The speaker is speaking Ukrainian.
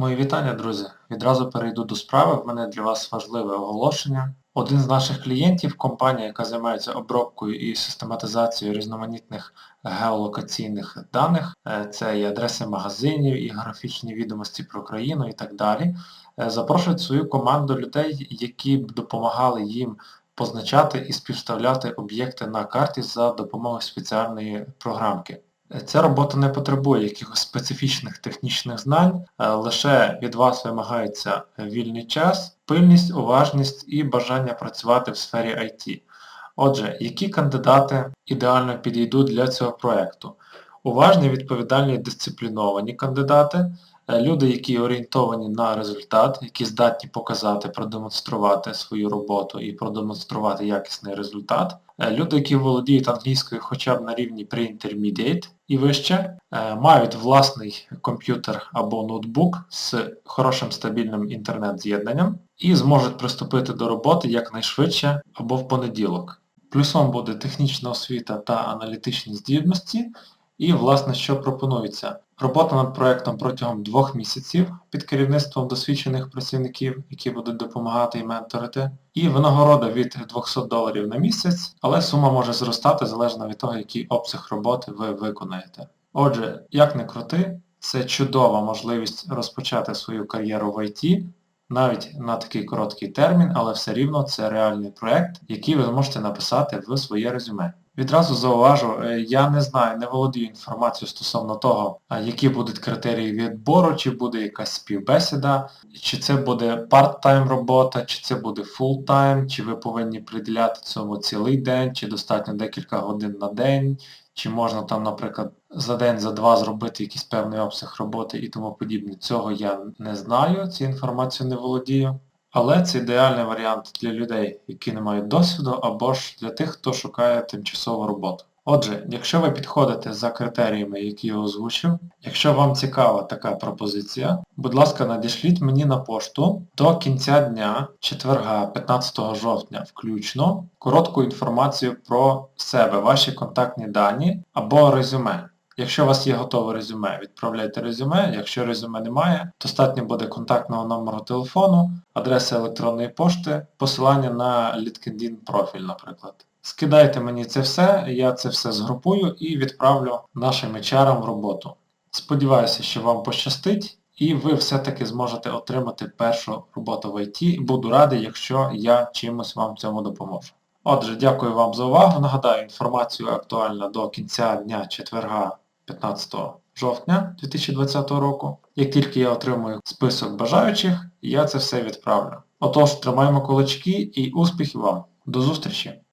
Мої вітання, друзі. Відразу перейду до справи. В мене для вас важливе оголошення. Один з наших клієнтів, компанія, яка займається обробкою і систематизацією різноманітних геолокаційних даних, е, це і адреси магазинів, і графічні відомості про країну і так далі, е, запрошує свою команду людей, які б допомагали їм позначати і співставляти об'єкти на карті за допомогою спеціальної програмки. Ця робота не потребує якихось специфічних технічних знань, е, лише від вас вимагається вільний час, пильність, уважність і бажання працювати в сфері IT. Отже, які кандидати ідеально підійдуть для цього проєкту? Уважні, відповідальні, дисципліновані кандидати, люди, які орієнтовані на результат, які здатні показати, продемонструвати свою роботу і продемонструвати якісний результат, Е, Люди, які володіють англійською хоча б на рівні pre-intermediate і вище, е, мають власний комп'ютер або ноутбук з хорошим стабільним інтернет-з'єднанням і зможуть приступити до роботи якнайшвидше або в понеділок. Плюсом буде технічна освіта та аналітичні здібності. І, власне, що пропонується? Робота над проєктом протягом двох місяців під керівництвом досвідчених працівників, які будуть допомагати і менторити. І винагорода від 200 доларів на місяць, але сума може зростати залежно від того, який обсяг роботи ви виконаєте. Отже, як не крути, це чудова можливість розпочати свою кар'єру в IT, навіть на такий короткий термін, але все рівно це реальний проєкт, який ви зможете написати в своє резюме. Відразу зауважу, е, я не знаю, не володію інформацією стосовно того, які будуть критерії відбору, чи буде якась співбесіда, чи це буде part-time робота, чи це буде full-time, чи ви повинні приділяти цьому цілий день, чи достатньо декілька годин на день, чи можна там, наприклад, за день, за два зробити якийсь певний обсяг роботи і тому подібне. Цього я не знаю, цю інформацію не володію. Але це ідеальний варіант для людей, які не мають досвіду, або ж для тих, хто шукає тимчасову роботу. Отже, якщо ви підходите за критеріями, які я озвучив, якщо вам цікава така пропозиція, будь ласка, надішліть мені на пошту до кінця дня, четверга, 15 жовтня включно, коротку інформацію про себе, ваші контактні дані або резюме. Якщо у вас є готове резюме, відправляйте резюме. Якщо резюме немає, достатньо буде контактного номеру телефону, адреси електронної пошти, посилання на LinkedIn профіль, наприклад. Скидайте мені це все, я це все згрупую і відправлю нашим HR в роботу. Сподіваюся, що вам пощастить і ви все-таки зможете отримати першу роботу в IT. Буду радий, якщо я чимось вам цьому допоможу. Отже, дякую вам за увагу. Нагадаю, інформація актуальна до кінця дня четверга 15 жовтня 2020 року. Як тільки я отримую список бажаючих, я це все відправлю. Отож, тримаємо кулачки і успіхів вам. До зустрічі!